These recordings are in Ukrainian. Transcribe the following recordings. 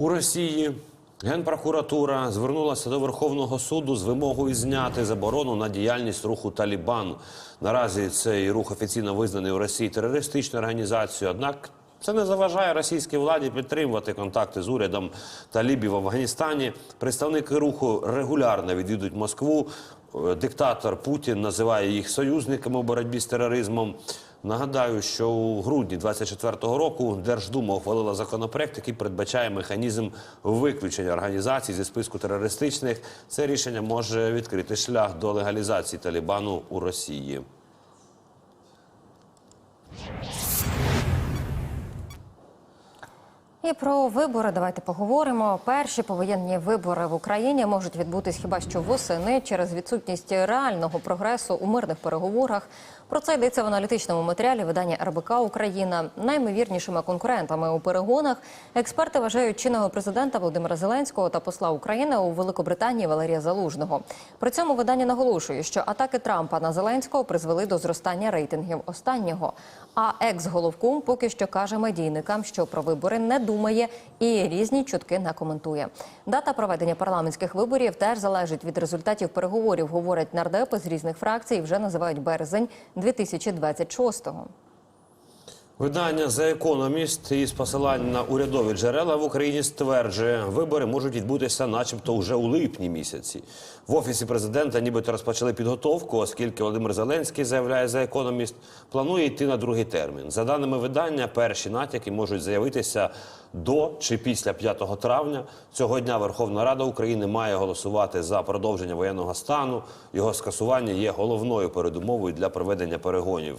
У Росії Генпрокуратура звернулася до Верховного суду з вимогою зняти заборону на діяльність руху Талібан. Наразі цей рух офіційно визнаний у Росії терористичною організацією. Однак це не заважає російській владі підтримувати контакти з урядом талібів в Афганістані. Представники руху регулярно відвідують Москву. Е, Диктатор Путін називає їх союзниками у боротьбі з тероризмом. Нагадаю, що у грудні 24-го року Держдума ухвалила законопроект, який передбачає механізм виключення організацій зі списку терористичних. Це рішення може відкрити шлях до легалізації Талібану у Росії. І про вибори давайте поговоримо. Перші повоєнні вибори в Україні можуть відбутись хіба що восени через відсутність реального прогресу у мирних переговорах. Про це йдеться в аналітичному матеріалі видання РБК Україна. Наймовірнішими конкурентами у перегонах експерти вважають чинного президента Володимира Зеленського та посла України у Великобританії Валерія Залужного. При цьому видання наголошує, що атаки Трампа на Зеленського призвели до зростання рейтингів останнього. А екс-головком поки що каже медійникам, що про вибори не думає і різні чутки не коментує. Дата проведення парламентських виборів теж залежить від результатів переговорів, говорять нардепи з різних фракцій. Вже називають березень 2026-го. Видання The Economist із посилання на урядові джерела в Україні стверджує, вибори можуть відбутися, начебто, уже у липні місяці. В офісі президента нібито розпочали підготовку, оскільки Володимир Зеленський заявляє The Economist, планує йти на другий термін. За даними видання, перші натяки можуть заявитися до чи після 5 травня. Цього дня Верховна Рада України має голосувати за продовження воєнного стану. Його скасування є головною передумовою для проведення перегонів.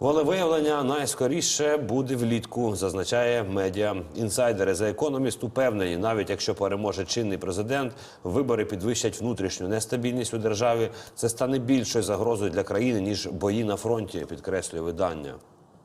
Волевиявлення найскоріше буде влітку, зазначає медіа. Інсайдери за економіст упевнені, навіть якщо переможе чинний президент, вибори підвищать внутрішню нестабільність у державі. Це стане більшою загрозою для країни ніж бої на фронті, підкреслює видання.